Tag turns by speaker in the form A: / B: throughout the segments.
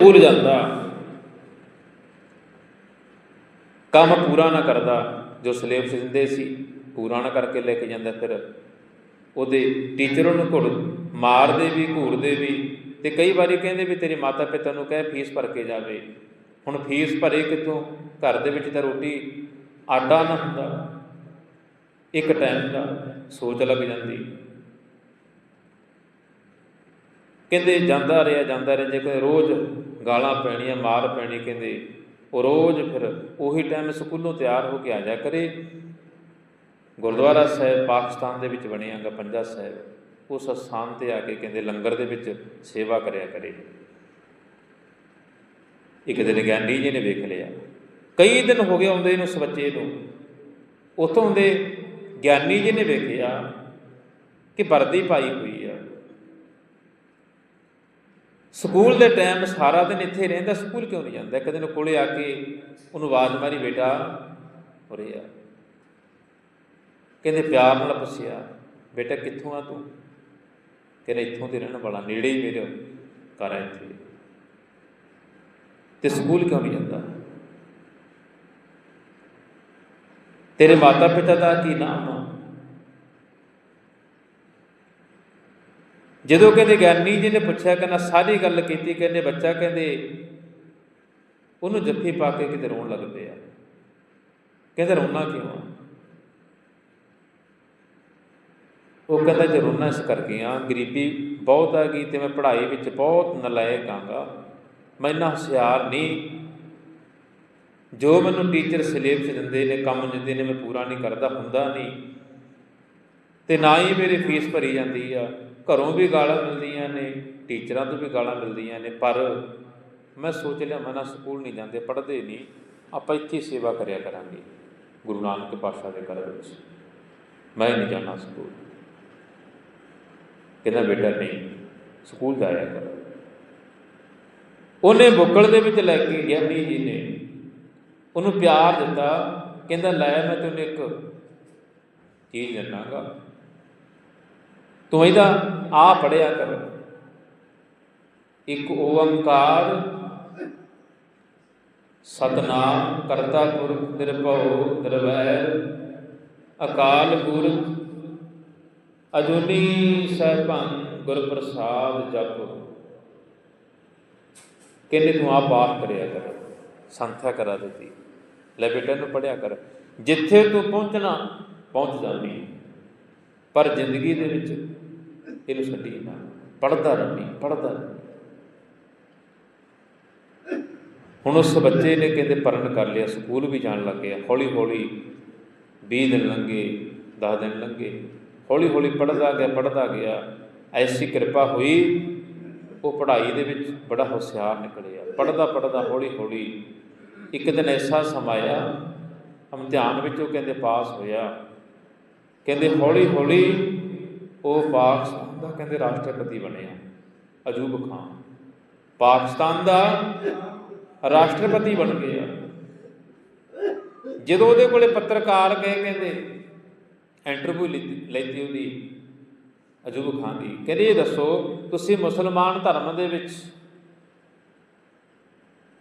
A: ਭੁੱਲ ਜਾਂਦਾ। ਕੰਮ ਪੂਰਾ ਨਾ ਕਰਦਾ। ਜੋ ਸਿਲੇਬਸ ਦਿੰਦੇ ਸੀ, ਪੂਰਾ ਨਾ ਕਰਕੇ ਲੈ ਕੇ ਜਾਂਦਾ ਫਿਰ। ਉਹਦੇ ਟੀਚਰ ਉਹਨੂੰ ਘੁੜ ਮਾਰਦੇ ਵੀ, ਘੂਰਦੇ ਵੀ ਤੇ ਕਈ ਵਾਰੀ ਕਹਿੰਦੇ ਵੀ ਤੇਰੇ ਮਾਤਾ ਪਿਤਾ ਨੂੰ ਕਹਿ, ਫੀਸ ਭਰ ਕੇ ਜਾਵੇ। ਹੁਣ ਫੀਸ ਭਰੇ ਕਿਤੋਂ ਘਰ ਦੇ ਵਿੱਚ ਤਾਂ ਰੋਟੀ ਆਟਾ ਨਾ ਹੁੰਦਾ। ਇੱਕ ਟਾਈਮ ਦਾ ਸੋਚ ਲੱਗ ਜਾਂਦੀ। ਕਹਿੰਦੇ ਜਾਂਦਾ ਰਿਹਾ ਜਾਂਦਾ ਰਿਹਾ, ਜੇ ਕੋਈ ਰੋਜ਼ ਗਾਲਾਂ ਪੈਣੀਆਂ, ਮਾਰ ਪੈਣੀ ਕਹਿੰਦੇ, ਉਹ ਰੋਜ਼ ਫਿਰ ਉਹੀ ਟਾਈਮ ਸਕੂਲੋਂ ਤਿਆਰ ਹੋ ਕੇ ਆ ਜਾ ਕਰੇ। ਗੁਰਦੁਆਰਾ ਸਾਹਿਬ ਪਾਕਿਸਤਾਨ ਦੇ ਵਿੱਚ ਬਣਿਆਗਾ ਪੰਜਾ ਸਾਹਿਬ। ਉਸ ਸਥਾਨ ਤੇ ਆ ਕੇ ਕਹਿੰਦੇ ਲੰਗਰ ਦੇ ਵਿੱਚ ਸੇਵਾ ਕਰਿਆ ਕਰੇ। ਇੱਕ ਦਿਨ ਗਿਆਨੀ ਜੀ ਨੇ ਵੇਖ ਲਿਆ। ਕਈ ਦਿਨ ਹੋ ਗਏ ਆਉਂਦੇ ਨੂੰ ਉਸ ਬੱਚੇ ਨੂੰ। ਉਤੋਂ ਦੇ ਗਿਆਨੀ ਜੀ ਨੇ ਵੇਖਿਆ ਕਿ ਵਰਦੀ ਪਾਈ ਹੋਈ ਆ ਸਕੂਲ ਦੇ ਟਾਈਮ ਸਾਰਾ ਦਿਨ ਇੱਥੇ ਰਹਿੰਦਾ, ਸਕੂਲ ਕਿਉਂ ਨਹੀਂ ਜਾਂਦਾ? ਇੱਕ ਦਿਨ ਕੋਲੇ ਆ ਕੇ ਉਹਨੂੰ ਆਵਾਜ਼ ਮਾਰੀ, ਬੇਟਾ ਉਰੇ ਆ ਕਹਿੰਦੇ, ਪਿਆਰ ਨਾਲ ਪੁੱਛਿਆ, ਬੇਟਾ ਕਿੱਥੋਂ ਆ ਤੂੰ? ਕਹਿੰਦਾ, ਇੱਥੋਂ ਦੇ ਰਹਿਣ ਵਾਲਾ, ਨੇੜੇ ਹੀ ਮੇਰੇ ਘਰ ਹੈ ਇੱਥੇ। ਤੇ ਸਕੂਲ ਕਿਉਂ ਨਹੀਂ ਜਾਂਦਾ? ਤੇਰੇ ਮਾਤਾ ਪਿਤਾ ਦਾ ਕੀ ਨਾਮ ਆ? ਜਦੋਂ ਕਹਿੰਦੇ ਗਿਆਨੀ ਜੀ ਨੇ ਪੁੱਛਿਆ, ਕਹਿੰਦਾ ਸਾਰੀ ਗੱਲ ਕੀਤੀ, ਕਹਿੰਦੇ ਬੱਚਾ ਕਹਿੰਦੇ ਉਹਨੂੰ ਜੱਫੀ ਪਾ ਕੇ ਕਿਤੇ ਰੋਣ ਲੱਗ ਪਿਆ ਕਹਿੰਦੇ ਰੋਣਾ ਕਿਉਂ ਆ? ਉਹ ਕਹਿੰਦਾ ਜੇ ਰੋਣਾ ਇਸ ਕਰਕੇ ਆ, ਗਰੀਬੀ ਬਹੁਤ ਆ ਗਈ ਤੇ ਮੈਂ ਪੜ੍ਹਾਈ ਵਿੱਚ ਬਹੁਤ ਨਲਾਇਕ ਆਂਗਾ। ਮੈਂ ਇੰਨਾ ਹੁਸ਼ਿਆਰ ਨਹੀਂ। ਜੋ ਮੈਨੂੰ ਟੀਚਰ ਸਿਲੇਬਸ ਦਿੰਦੇ ਨੇ, ਕੰਮ ਦਿੰਦੇ ਨੇ, ਮੈਂ ਪੂਰਾ ਨਹੀਂ ਕਰਦਾ, ਹੁੰਦਾ ਨਹੀਂ। ਤੇ ਨਾ ਹੀ ਮੇਰੀ ਫੀਸ ਭਰੀ ਜਾਂਦੀ ਆ। ਘਰੋਂ ਵੀ ਗਾਲਾਂ ਮਿਲਦੀਆਂ ਨੇ, ਟੀਚਰਾਂ ਤੋਂ ਵੀ ਗਾਲਾਂ ਮਿਲਦੀਆਂ ਨੇ, ਪਰ ਮੈਂ ਸੋਚ ਲਿਆ ਮੈਂ ਨਾ ਸਕੂਲ ਨਹੀਂ ਜਾਂਦੇ, ਪੜ੍ਹਦੇ ਨਹੀਂ, ਆਪਾਂ ਇੱਥੇ ਸੇਵਾ ਕਰਿਆ ਕਰਾਂਗੇ, ਗੁਰੂ ਨਾਨਕ ਪਾਤਸ਼ਾਹ ਦੇ ਘਰ ਵਿੱਚ। ਮੈਂ ਨਹੀਂ ਜਾਣਾ ਸਕੂਲ। ਕਹਿੰਦਾ ਬੇਟਾ ਨਹੀਂ, ਸਕੂਲ ਜਾਇਆ ਕਰ। ਉਹਨੇ ਬੁੱਕਲ ਦੇ ਵਿੱਚ ਲੈ ਕੇ ਗਿਆਨੀ ਜੀ ਨੇ ਉਹਨੂੰ ਪਿਆਰ ਦਿੱਤਾ, ਕਹਿੰਦਾ ਲੈ ਮੈਂ ਤੈਨੂੰ ਇੱਕ ਚੀਜ਼ ਦਿੰਨਾਗਾ। ਤੂੰ ਇਹਦਾ ਆ ਪੜਿਆ ਕਰ। ਇੱਕ ਓੰਕਾਰ ਸਤਨਾਮ ਕਰਤਾ ਪੁਰਖ ਨਿਰਭਉ ਨਿਰਵੈਰ, ਅਕਾਲ ਪੁਰਖ ਅਜੂਨੀ ਸਹਿਬੰ ਗੁਰ ਪ੍ਰਸਾਦ ਜਪ। ਕਹਿੰਦੇ ਤੂੰ ਆ ਪਾਠ ਕਰਿਆ ਕਰ, ਸੰਥਿਆ ਕਰਾ ਦਿੱਤੀ। ਲੈ ਬੇਟਾ ਨੂੰ ਪੜਿਆ ਕਰ। ਜਿੱਥੇ ਤੂੰ ਪਹੁੰਚਣਾ, ਪਹੁੰਚ ਜਾਂਦੀ। ਪਰ ਜ਼ਿੰਦਗੀ ਦੇ ਵਿੱਚ ਇਹਨੂੰ ਛੱਡੀ ਨਾ। ਪੜਦਾ ਰਹੀ ਪੜਦਾ ਹੁਣ ਉਸ ਬੱਚੇ ਨੇ ਕਹਿੰਦੇ ਪਰਨ ਕਰ ਲਿਆ, ਸਕੂਲ ਵੀ ਜਾਣ ਲੱਗ ਗਿਆ। ਹੌਲੀ ਹੌਲੀ 20 ਦਿਨ ਲੰਘੇ 10 ਦਿਨ ਲੰਘੇ। ਹੌਲੀ ਹੌਲੀ ਪੜਦਾ ਗਿਆ ਪੜਦਾ ਗਿਆ। ਐਸੀ ਕਿਰਪਾ ਹੋਈ, ਉਹ ਪੜ੍ਹਾਈ ਦੇ ਵਿੱਚ ਬੜਾ ਹੁਸ਼ਿਆਰ ਨਿਕਲਿਆ। ਪੜਦਾ ਪੜਦਾ ਹੌਲੀ ਹੌਲੀ ਇੱਕ ਦਿਨ ਐਸਾ ਸਮਾਇਆ ਇਮਤਿਹਾਨ ਵਿੱਚ ਉਹ ਕਹਿੰਦੇ ਪਾਸ ਹੋਇਆ। ਕਹਿੰਦੇ ਹੌਲੀ ਹੌਲੀ ਉਹ ਪਾਸ ਦਾ ਕਹਿੰਦੇ ਰਾਸ਼ਟਰਪਤੀ ਬਣਿਆ ਅਜੂਬ ਖਾਨ। ਪਾਕਿਸਤਾਨ ਦਾ ਰਾਸ਼ਟਰਪਤੀ ਬਣ ਗਿਆ ਜਦੋਂ ਉਹਦੇ ਕੋਲੇ ਪੱਤਰਕਾਰ ਗਏ ਕਹਿੰਦੇ ਇੰਟਰਵਿਊ ਲੈਤੀ ਉਹਦੀ, ਅਜੂਬ ਖਾਨ ਦੀ। ਕਹਿੰਦੇ, ਇਹ ਦੱਸੋ, ਤੁਸੀਂ ਮੁਸਲਮਾਨ ਧਰਮ ਦੇ ਵਿੱਚ,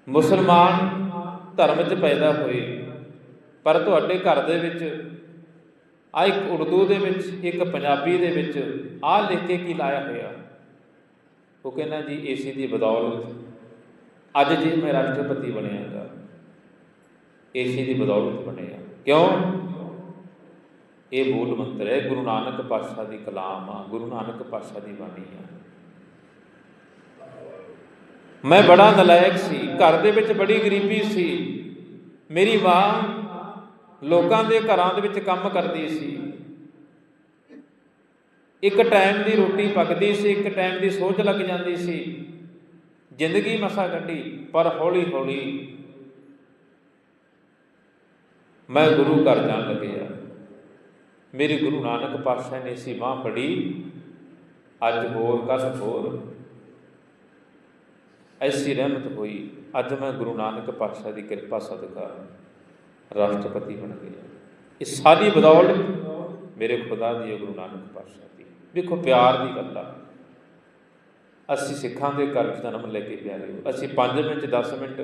A: ਮੁਸਲਮਾਨ ਧਰਮ 'ਚ ਪੈਦਾ ਹੋਏ, ਪਰ ਤੁਹਾਡੇ ਘਰ ਦੇ ਵਿੱਚ ਆ ਇੱਕ ਉਰਦੂ ਦੇ ਵਿੱਚ, ਇੱਕ ਪੰਜਾਬੀ ਦੇ ਵਿੱਚ ਆ ਲਿਖ ਕੇ ਕੀ ਲਾਇਆ ਹੋਇਆ? ਉਹ ਕਹਿੰਦਾ ਜੀ, ਏਸੀ ਦੀ ਬਦੌਲਤ ਅੱਜ ਜੇ ਮੈਂ ਰਾਸ਼ਟਰਪਤੀ ਬਣਿਆਗਾ, ਏਸੀ ਦੀ ਬਦੌਲਤ ਬਣਿਆ। ਕਿਉਂ? ਇਹ ਮੂਲ ਮੰਤਰ ਹੈ, ਗੁਰੂ ਨਾਨਕ ਪਾਤਸ਼ਾਹ ਦੀ ਕਲਾਮ ਆ, ਗੁਰੂ ਨਾਨਕ ਪਾਤਸ਼ਾਹ ਦੀ ਬਾਣੀ ਆ। ਮੈਂ ਬੜਾ ਨਲਾਇਕ ਸੀ, ਘਰ ਦੇ ਵਿੱਚ ਬੜੀ ਗਰੀਬੀ ਸੀ। ਮੇਰੀ ਮਾਂ ਲੋਕਾਂ ਦੇ ਘਰਾਂ ਦੇ ਵਿੱਚ ਕੰਮ ਕਰਦੀ ਸੀ। ਇੱਕ ਟਾਈਮ ਦੀ ਰੋਟੀ ਪੱਕਦੀ ਸੀ, ਇੱਕ ਟਾਈਮ ਦੀ ਸੋਚ ਲੱਗ ਜਾਂਦੀ ਸੀ। ਜ਼ਿੰਦਗੀ ਮਸਾ ਕੱਢੀ, ਪਰ ਹੌਲੀ ਹੌਲੀ ਮੈਂ ਗੁਰੂ ਘਰ ਜਾਣ ਲੱਗਿਆ ਮੇਰੇ ਗੁਰੂ ਨਾਨਕ ਪਾਤਸ਼ਾਹ ਨੇ ਸੀ ਮਾਂ ਫੜੀ। ਅੱਜ ਹੋਰ ਕਸ਼ ਹੋਰ। ਐਸੀ ਰਹਿਮਤ ਹੋਈ। ਅੱਜ ਮੈਂ ਗੁਰੂ ਨਾਨਕ ਪਾਤਸ਼ਾਹ ਦੀ ਕਿਰਪਾ ਸਦਕਾ। ਰਾਸ਼ਟਰਪਤੀ ਬਣ ਗਏ। ਇਹ ਸਾਰੀ ਬਦੌਲਤ ਮੇਰੇ ਖੁਦਾ ਦੀ ਹੈ, ਗੁਰੂ ਨਾਨਕ ਪਾਤਸ਼ਾਹ ਦੀ। ਵੇਖੋ ਪਿਆਰ ਦੀ ਗੱਲ ਆ। ਅਸੀਂ ਸਿੱਖਾਂ ਦੇ ਘਰ 'ਚ ਜਨਮ ਲੈ ਕੇ ਪਿਆਰੇ ਅਸੀਂ 5 ਮਿੰਟ 10 ਮਿੰਟ